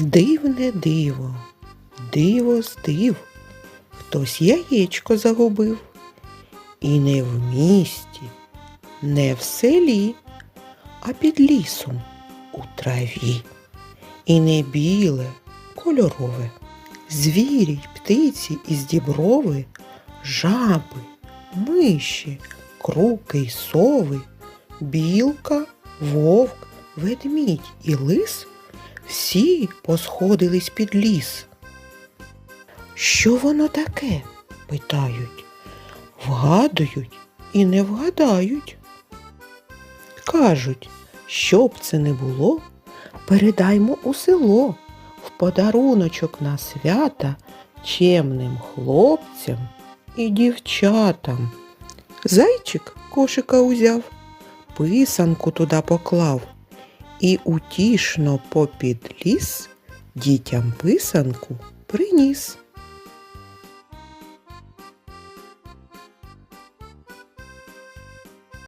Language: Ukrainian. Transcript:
Дивне диво, диво з див, хтось яєчко загубив. І не в місті, не в селі, а під лісом у траві. І не біле, кольорове. Звірі, й птиці із діброви, жаби, миші, круки й сови, білка, вовк, ведмідь і лис всі посходились під ліс. Що воно таке? питають, вгадують і не вгадають. Кажуть, щоб це не було, передаймо у село в подаруночок на свята чемним хлопцям і дівчатам. Зайчик кошика узяв, писанку туди поклав і утішно попід ліс дітям писанку приніс.